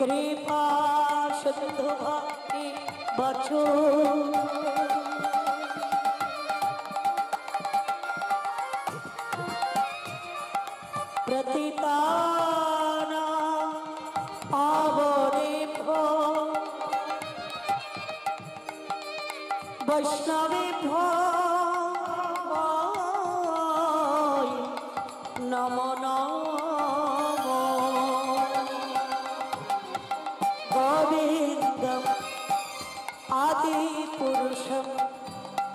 কৃপা শুদ্ধ ভক্তি বচো প্রতিতানা আবদেভ্য বৈষ্ণবেভ্য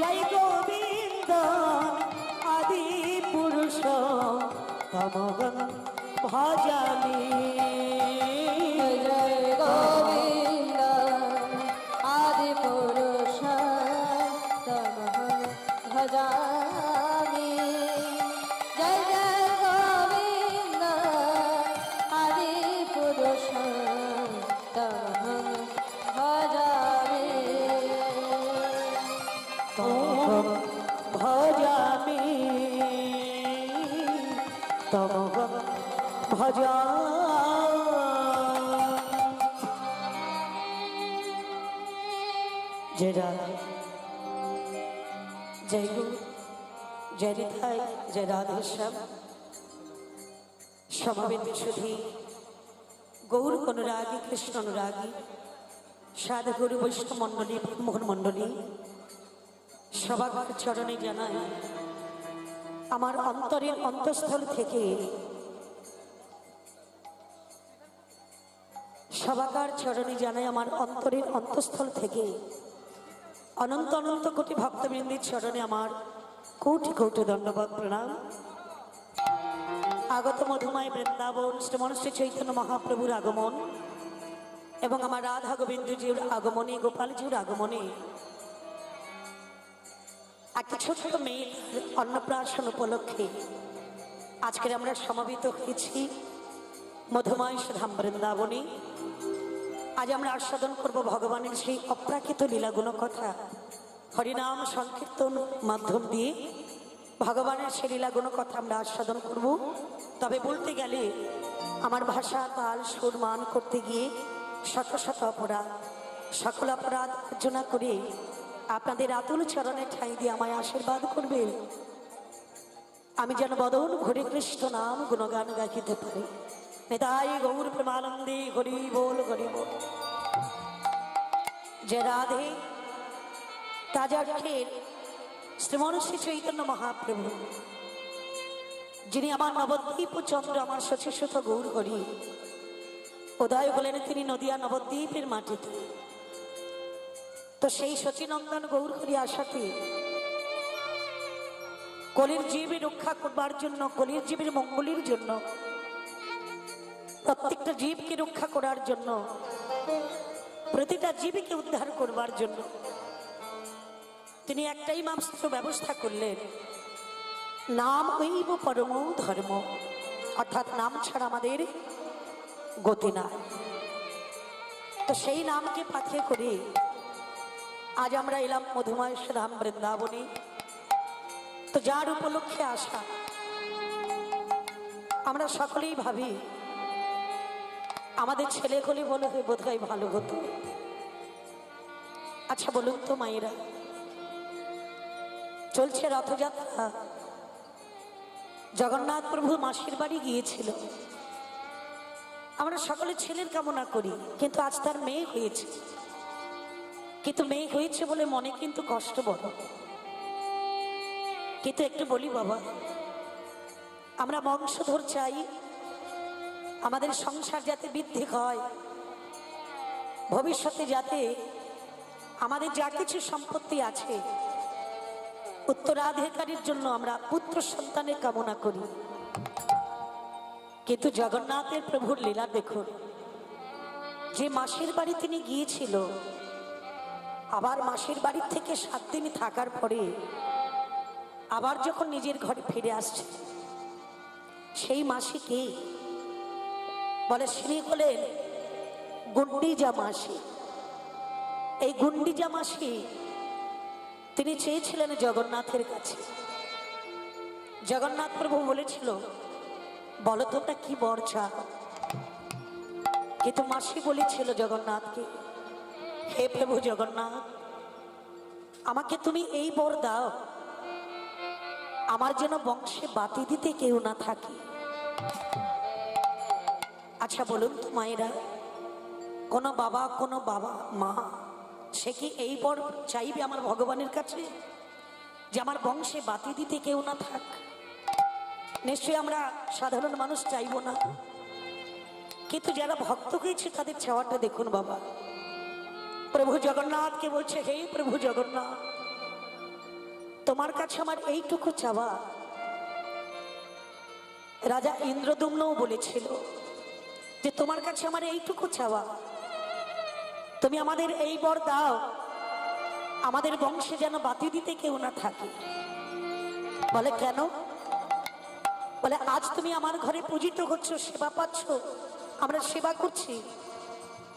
জয় গোবিন্দ আদি পুরুষ তমগ ভজামি। জয় রাধা জয় গুরু জয় রিথাই জয় রাধেশ্যাম সমাবেত সুধী, গৌর অনুরাগী, কৃষ্ণ অনুরাগী সাধুগুরু বৈষ্ণব মণ্ডলী মোহন মণ্ডলী সবার চরণে জানাই, আমার অন্তরের অন্তঃস্থল থেকে সবাকার চরণে জানাই আমার অন্তরের অন্তঃস্থল থেকে অনন্ত অনন্ত কোটি ভক্তবৃন্দের চরণে আমার কোটি কোটি ধন্যবাদ, প্রণাম। আগত মধুময় বৃন্দাবন শ্রীমন শ্রী চৈতন্য মহাপ্রভুর আগমন এবং আমার রাধা গোবিন্দজির আগমনে, গোপালজির আগমনে। একটা ছোট্ট মেয়ের অন্নপ্রাশন উপলক্ষে আজকের আমরা সমাবেত হয়েছি মধুময় সুধাম বৃন্দাবনে। আজ আমরা আস্বাদন করব ভগবানের সেই অপ্রাকৃত লীলাগুলো কথা। হরিনাম সংকীর্তন মাধ্যম দিয়ে ভগবানের সেই লীলাগুলো কথা আমরা আস্বাদন করব। তবে বলতে গেলে আমার ভাষা তাল সুর মান করতে গিয়ে শত শত অপরাধ, সকল অপরাধ অর্জনা করে আপনাদের আতুল চরণে ঠাঁই দিয়ে আমায় আশীর্বাদ করবেন আমি যেন বদন ঘরে কৃষ্ণ নাম গুণগান গাইতে পারি। নেতাই গৌর প্রেমানন্দে হরি বল হরি বল যে রাধে তাজাক্ষের শ্রীমন শ্রী চৈতন্য মহাপ্রভু যিনি আমার নবদ্বীপ চন্দ্র আমার সচিসুত গৌর হরি উদয় বলেন তিনি নদিয়া নবদ্বীপের মাটিতে তো সেই সচিনন্দন গৌর হরি আশাতে কলির জীবী রক্ষা করবার জন্য কলির জীবের মঙ্গলের জন্য প্রত্যেকটা জীবকে রক্ষা করার জন্য, প্রতিটা জীবকে উদ্ধার করবার জন্য। তিনি একটাই মাত্র ব্যবস্থা করলেন, নাম ঐব পরম ধর্ম, অর্থাৎ নাম ছাড়া আমাদের গতি না তো সেই নামকে পাথে করে আজ আমরা এলাম মধুময় ধাম বৃন্দাবনে। তো যার উপলক্ষে আসা, আমরা সকলেই ভাবি আমাদের ছেলে হলে বলে হয় বোধ হয় ভালো হতো। আচ্ছা বলুন তো মায়েরা, চলছে রথযাত্রা। জগন্নাথ প্রভু মাসির বাড়ি গিয়েছিল। আমরা সকলে ছেলের কামনা করি, কিন্তু আজ তার মেয়ে হয়েছে। কিন্তু মেয়ে হয়েছে বলে মনে কিন্তু কষ্ট বড়। কিন্তু একটু বলি বাবা, আমরা বংশধর চাই আমাদের সংসার যাতে বৃদ্ধি হয়, ভবিষ্যতে যাতে আমাদের যা কিছু সম্পত্তি আছে, উত্তরাধিকারীর জন্য আমরা পুত্র সন্তানের কামনা করি। কিন্তু জগন্নাথের প্রভুর লীলা দেখুন, যে মাসির বাড়ি তিনি গিয়েছিল, আবার মাসির বাড়ির থেকে সাত দিন থাকার পরে আবার যখন নিজের ঘরে ফিরে আসছে, সেই মাসিকে বলে শ্রী হলেন গুন্ডিজা মাসি। এই গুন্ডিজা মাসি, তিনি চেয়েছিলেন জগন্নাথের কাছে। জগন্নাথ প্রভু বলেছিল, বলো তোমরা কি বর চাও কিন্তু মাসি বলেছিল জগন্নাথকে, হে প্রভু জগন্নাথ, আমাকে তুমি এই বর দাও। আমার যেন বংশে বাতি দিতে কেউ না থাকে। আচ্ছা বলুন তো মায়েরা, কোনো বাবা কোনো বাবা, মা, সে কি এই বর চাইবে আমার ভগবানের কাছে যে আমার বংশে বাতি দিতে কেউ না থাক? নিশ্চয়ই আমরা সাধারণ মানুষ চাইব না। কিন্তু যারা ভক্ত হয়েছে তাদের চাওয়াটা দেখুন বাবা। প্রভু জগন্নাথকে বলছে, হে প্রভু জগন্নাথ, তোমার কাছে আমার এইটুকু চাওয়া। রাজা ইন্দ্রদুম্নও বলেছিল যে তোমার কাছে আমার এইটুকু চাওয়া, তুমি আমাদের এই বর দাও, আমাদের বংশে যেন বাতি দিতে কেউ না থাকে। বলে, কেন? বলে, আজ তুমি আমার ঘরে পূজিত হচ্ছ, সেবা পাচ্ছ, আমরা সেবা করছি।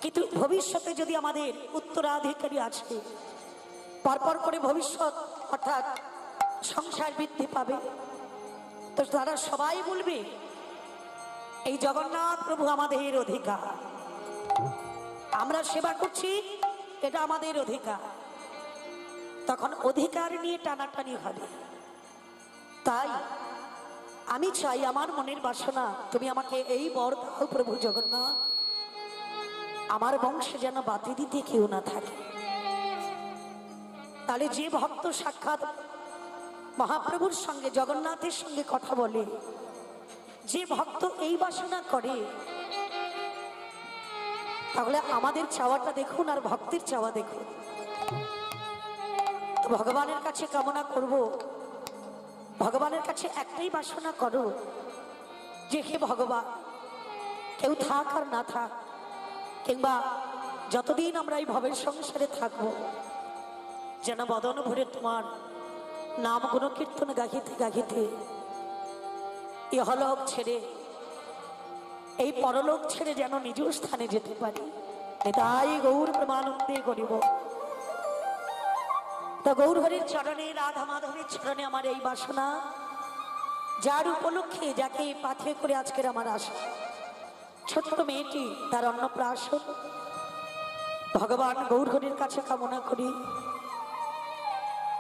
কিন্তু ভবিষ্যতে যদি আমাদের উত্তরাধিকারী আছে পরপর করে ভবিষ্যৎ, অর্থাৎ সংসার বৃদ্ধি পাবে। তো তারা সবাই বলবে এই জগন্নাথ প্রভু আমাদের অধিকার। আমরা সেবা করছি, এটা আমাদের অধিকার। তখন অধিকার নিয়ে টানাটানি হবে। তাই আমি চাই, আমার মনের বাসনা, তুমি আমাকে এই বর দাও প্রভু জগন্নাথ। আমার বংশে যেন বাতি দিতে কেউ না থাকে। তাহলে যে ভক্ত সাক্ষাৎ মহাপ্রভুর সঙ্গে, জগন্নাথের সঙ্গে কথা বলে যে ভক্ত এই বাসনা করে, তাহলে আমাদের চাওয়াটা দেখুন আর ভক্তির চাওয়া দেখুন। ভগবানের কাছে কামনা করব, ভগবানের কাছে একটাই বাসনা করো যে, হে ভগবান, কেউ থাক আর না থাক, কিংবা যতদিন আমরা এই ভবের সংসারে থাকব, যেন বদন ভরে তোমার নাম গুণ কীর্তন গাহিতে গাহিতে ইহলোক ছেড়ে, এই পরলোক ছেড়ে যেন নিজ স্থানে যেতে পারি। তাই গৌর প্রমানন্দে করিব তো গৌর হরির চরণে, রাধা মাধবের চরণে আমার এই বাসনা। যার উপলক্ষে, যাকে পাথে করে আজকের আমার আশা। ছোট্ট মেয়েটি, তার অন্নপ্রাশন। ভগবান গৌর হরির কাছে কামনা করি।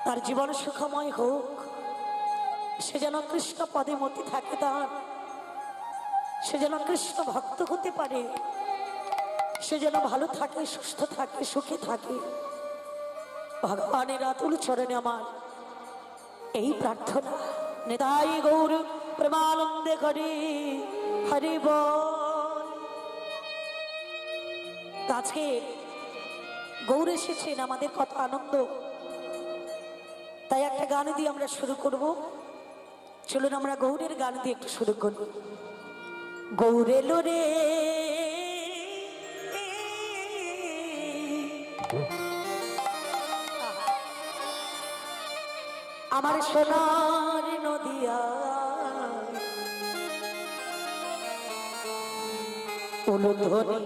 তার জীবন সুখময় হোক। সে যেন কৃষ্ণ পদে মতি থাকে তার। সে যেন কৃষ্ণ ভক্ত হতে পারে। সে যেন ভালো থাকে, সুস্থ থাকে, সুখে থাকে। ভগবানের আতুল চরণে আমার এই প্রার্থনা। নেতাই গৌর প্রেমানন্দে করে হরি কাছে গৌর এসেছেন, আমাদের কত আনন্দ। তাই একটা গান দিয়ে আমরা শুরু করব। চলুন আমরা গৌরের গান দিয়ে একটু শুরু করব গৌরেলো রে। আমার সোনার নদিয়া। উলুধ্বনি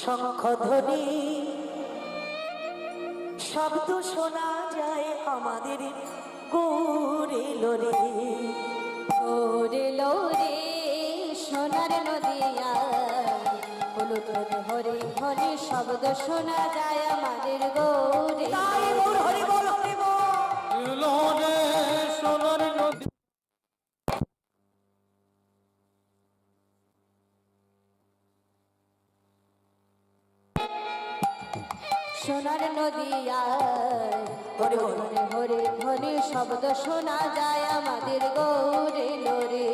শঙ্খ ধ্বনি শব্দ শোনা যায় আমাদের। গৌরে লোরে ওরে লো সোনার নদিয়া। হলুদ হরি হরি শব্দ শোনা যায় আমাদের গৌরে। হরি বল হরি বল। রে সোনার শব্দ শোনা যায় আমাদের গৌরে লোরে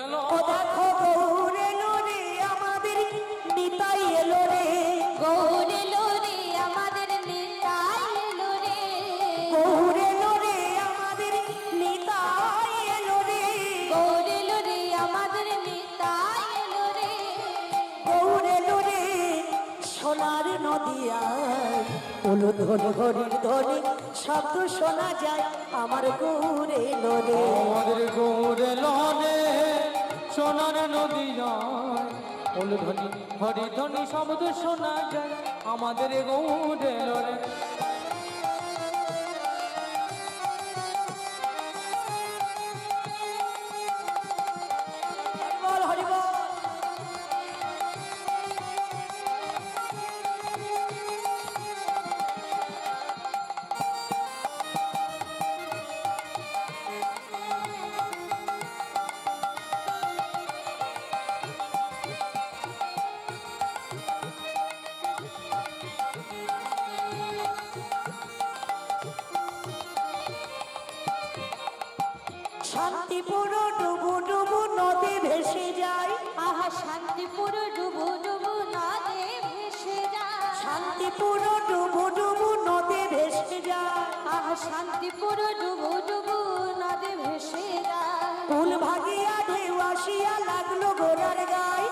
এলো। ও দেখো গৌর এলো রে আমাদের নিতাই এলো রে। গৌরে লোরে আমাদের নিতাই গৌর এলো রে। আমাদের নিতাই এলো রে। গৌরে লোরে আমাদের নিতাই লোরে গৌর এলো রে সোনার নদিয়ায় উলু ধরে হরির ধরে শব্দ শোনা যায়, আমার গৌর এলো আমার গৌরে লনে সোনার নদী যায় ধ্বনি হরি ধ্বনি শব্দ শোনা যায়, আমাদের গৌরে লনে শান্তিপুর ডুবু ডুবু নদী ভেসে যায়। আহা শান্তিপুর ডুবু ডুবু নদে ভেসে যায়। কুল ভাগিয়া ঢেউ আসিয়া লাগল গোড়ার গায়।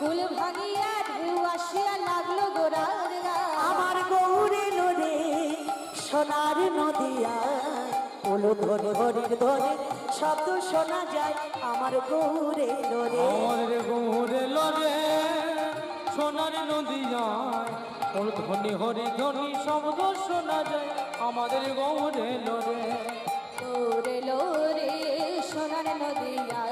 কুল ভাঙিয়া ঢেউ আসিয়া লাগল গোড়ার গায়। আমার গৌরে নদী সোনার নদিয়া। উলু ধরে হরির ধরে শব্দ শোনা যায় আমার গৌরে নদী। আমাদের গৌরে লনে সোনার নদী যায় ধ্বনি হরি ধ্বনি শব্দ শোনা যায়। আমাদের গৌরে লোরে। লোরে লোরে সোনার নদিয়া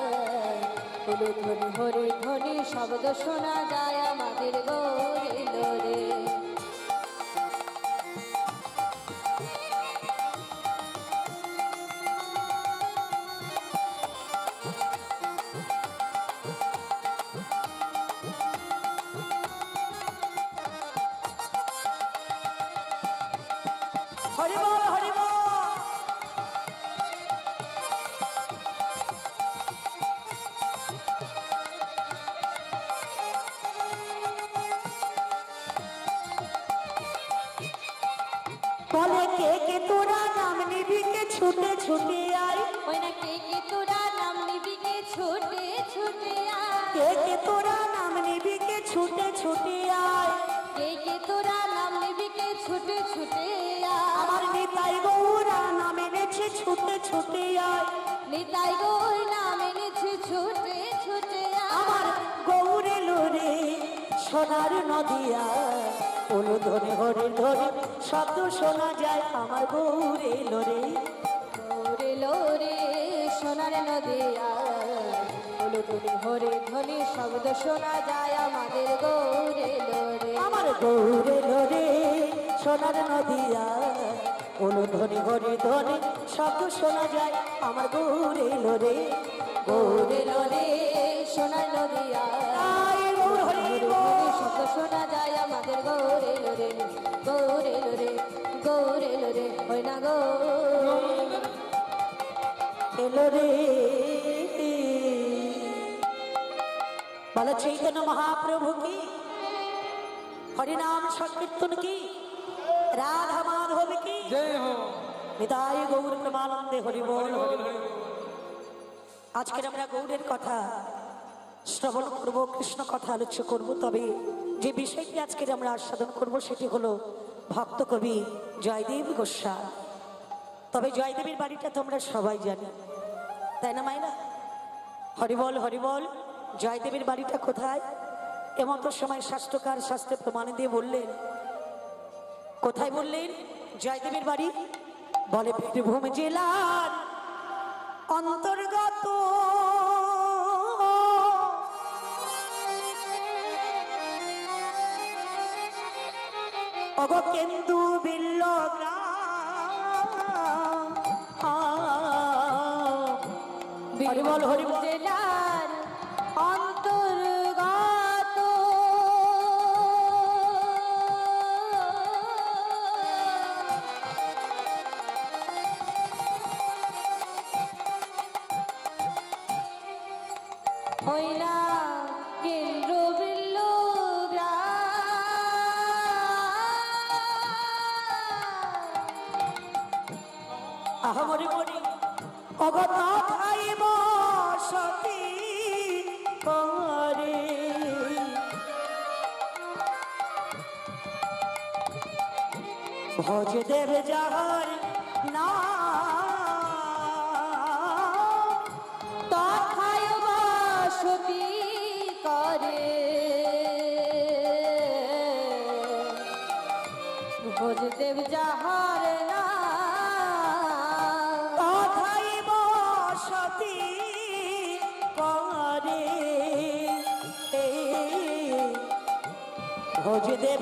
হলু ধ্বনি হরি ধ্বনি শব্দ শোনা যায় আমাদের গোরে নিবি কে ছুটে ছুটে আয়। কে কে তোরা নাম নিবি কে ছুটে ছুটে আয়। আমার নিতাই গৌরা নাম এনেছে ছুটে ছুটে আয়। নিতাই গৌর নাম এনেছে ছুটে ছুটে আমার গৌরে লোরে সোনার নদিয়া। উলু ধরে হরে ধরে শব্দ শোনা যায়। আমার গৌরে লোরে লোরে লোরে সোনার নদিয়া। হলু ধ্বনি হরে ধ্বনি শব্দ শোনা যায় আমাদের গৌরে লোরে। আমার গৌরে লোরে সোনার নদিয়া ধরে হরে ধরে শব্দ শোনা যায় আমার গৌরে লোরে। গৌরে লোরে সোনার নদিয়া। শব্দ শোনা যায় আমাদের গৌরে লোরে। গৌরে লোরে গৌরে লোরে হয় না গো এলো রে বলো চৈতন্য মহাপ্রভু কি? হরিনাম সংকীর্তন কি? রাধা মাধব কি? বিদায় গৌর প্রমানন্দে হরি বল। হরি আজকের আমরা গৌরের কথা শ্রবণ করব কৃষ্ণ কথা আলোচ্য করব তবে যে বিষয়টি আজকের আমরা আস্বাদন করব সেটি হলো ভক্ত কবি জয়দেব গোস্বামী। তবে জয়দেবের বাড়িটা তোমরা সবাই জানি তাই না মাইনা? হরিবল হরিবল জয়দেবের বাড়িটা কোথায়? এমতো সময় স্বাস্থ্যকার শাস্ত্রে প্রমাণে দিয়ে বললেন, কোথায় বললেন? জয়দেবের বাড়ি? বলে বীরভূম জেলার অন্তর্গত। কেন্দু বিল্ল গ্রাম। হরিবল হরিবল আহমরি মরি অগ খাইব সতী করে ভজ দেব যাহার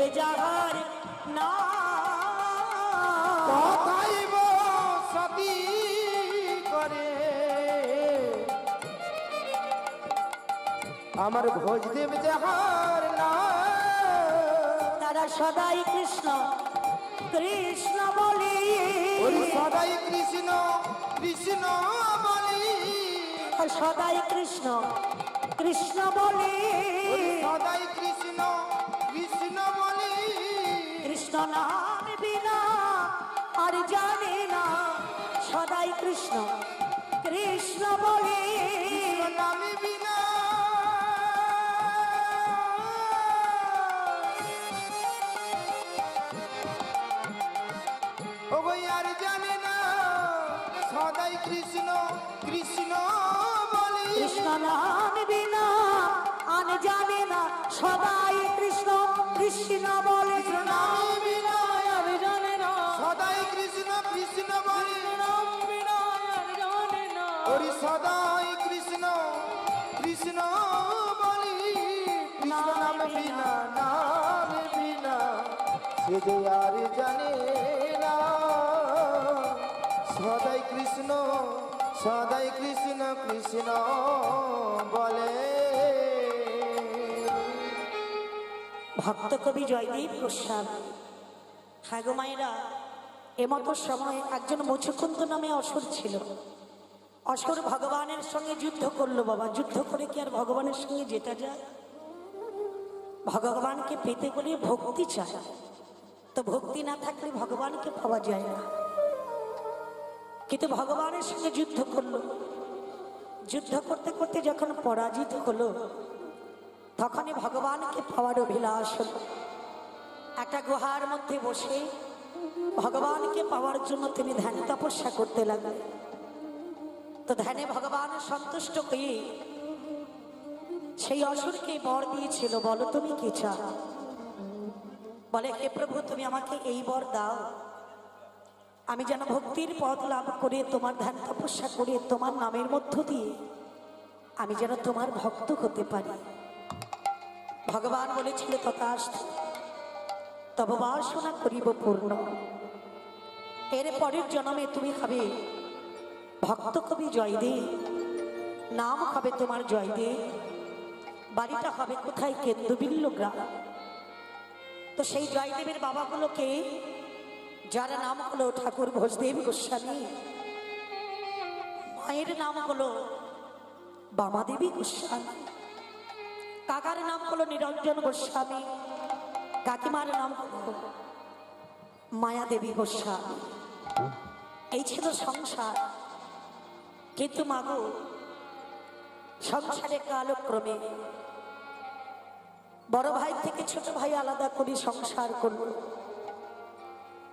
ভোজ দেব যাহার না। কথাইব সতী করে। আমার ভোজদেব যাহার না। তারা সদাই কৃষ্ণ কৃষ্ণ বলি। সদাই কৃষ্ণ কৃষ্ণ বলি। সদাই কৃষ্ণ কৃষ্ণ বলি। সদাই কৃষ্ণ নাম বিনা আর জানে না সদাই কৃষ্ণ। কৃষ্ণ বলি নামে বিনা। আর জানে না সদাই কৃষ্ণ কৃষ্ণ বলি। কৃষ্ণ নাম বিনা আর জানে না সদাই কৃষ্ণ কৃষ্ণ বলি। নামে কৃষ্ণ বলি ওরি সদাই কৃষ্ণ কৃষ্ণ বলি, কৃষ্ণ নাম বিনা নাম বিনা, সে যে আর জানে না। সদাই কৃষ্ণ সদাই কৃষ্ণ কৃষ্ণ ভক্ত কবি গোস্বামী হ্যাঁ গো মায়েরা এমতো সময় একজন মুচুকুন্দ নামে অসুর ছিল। অসুর ভগবানের সঙ্গে যুদ্ধ করল বাবা। যুদ্ধ করে কি আর ভগবানের সঙ্গে যেতে যায়? ভগবানকে পেতে গেলে ভক্তি চায়। তো ভক্তি না থাকলে ভগবানকে পাওয়া যায় না। কিন্তু ভগবানের সঙ্গে যুদ্ধ করল। যুদ্ধ করতে করতে যখন পরাজিত হলো, তখনই ভগবানকে পাওয়ার অভিলাষ হলো। একটা গুহার মধ্যে বসে ভগবানকে পাওয়ার জন্য তিনি ধ্যান তপস্যা করতে লাগলেন তো ধ্যানে ভগবান সন্তুষ্ট হয়ে সেই অসুরকে বর দিয়েছিল, বলো তুমি কি চাও? বলে, হে প্রভু, তুমি আমাকে এই বর দাও। আমি যেন ভক্তির পথ লাভ করে, তোমার ধ্যান তপস্যা করে, তোমার নামের মধ্য দিয়ে আমি যেন তোমার ভক্ত হতে পারি। ভগবান বলেছিল, তথাস্ত, তব বাসনা করিব পূর্ণ। এর পরের জন্মে তুমি হবে ভক্ত কবি জয়দেব নাম হবে তোমার জয়দেব বাড়িটা হবে কোথায় কেন্দ্রবিল্ল গ্রাম তো সেই জয়দেবের বাবাগুলোকে যার নাম হলো ঠাকুর ভোজদেব গোস্বামী মায়ের নাম হলো বামাদেবী গোস্বামী কাকার নাম হলো নিরঞ্জন গোস্বামী কাকিমার নাম হলো মায়াদেবী গোস্বামী এই ছিল সংসার। কিন্তু মাগো, সংসারে কালক্রমে বড় ভাই থেকে ছোট ভাই আলাদা করে সংসার করল।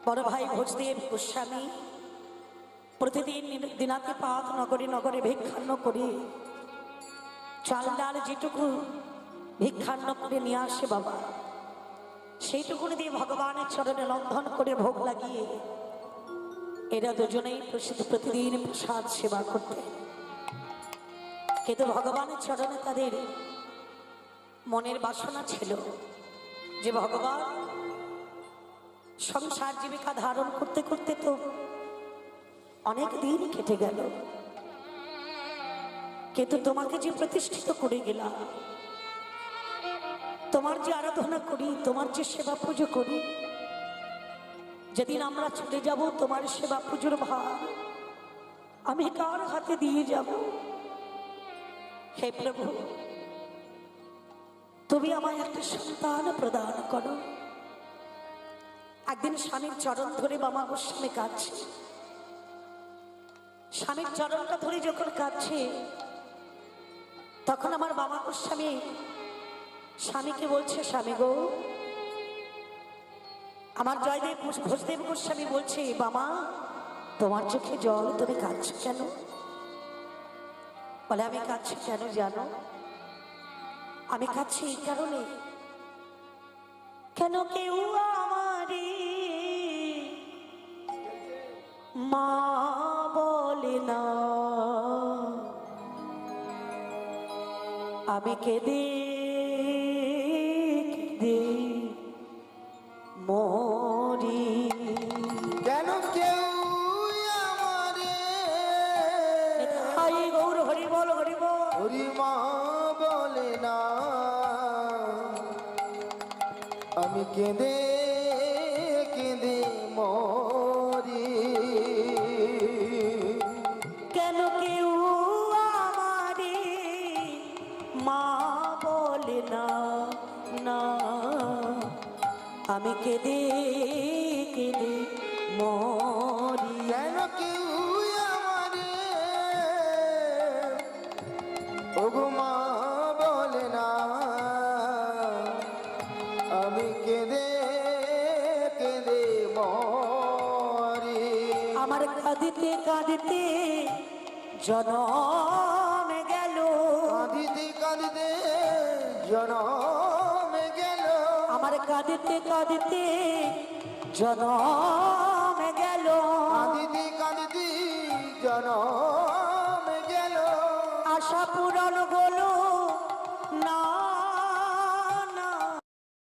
বড় ভাই ভোজদেব গোস্বামী প্রতিদিন দিনাতে পাত নগরে নগরে ভিক্ষান্ন করে চাল ডাল যেটুকু ভিক্ষান্ন করে নিয়ে আসে বাবা, সেইটুকুনি দিয়ে ভগবানের চরণে লন্ধন করে ভোগ লাগিয়ে এরা দুজনেই প্রসিদ্ধ প্রতিদিন প্রসাদ সেবা করতে। কিন্তু ভগবানের চরণে তাদের মনের বাসনা ছিল যে ভগবান সংসার জীবিকা ধারণ করতে করতে তো অনেক দিন কেটে গেল। কিন্তু তোমাকে যে প্রতিষ্ঠিত করে গেলাম, তোমার যে আরাধনা করি, তোমার যে সেবা পুজো করি যেদিন আমরা চলে যাব, তোমার সেবা পুজোর ভার। আমি কার হাতে দিয়ে যাব? হে প্রভু, তুমি আমায় একটা সন্তান প্রদান করো। একদিন স্বামীর চরণ ধরে বাবা গোস্বামী কাঁদছে। স্বামীর চরণটা ধরে যখন কাঁদছে, তখন আমার বাবা গোস্বামী স্বামীকে বলছে, স্বামী গো আমার জয়দেব ঘোষদেব গোস্বামী বলছে, বাবা, তোমার চোখে জল, তুমি কাঁদছো কেন? বলে, আমি কাঁদছি কেন জানো? আমি কাঁদছি এই কারণে। কেন কেউ আমারে মা বলে না? আমি কেঁদে কেঁদে কেঁদে কেঁদে মরি। কেন কেউ আমারে মা বলে না না। আমি কেঁদে কেঁদে মরি। কেন কেউ কাঁদিতে জনম গেল। কাঁদিতে কাঁদিতে জনম গেল। আমার কাঁদিতে কাঁদিতে জনম গেল। কাঁদিতে কাঁদিতে জনম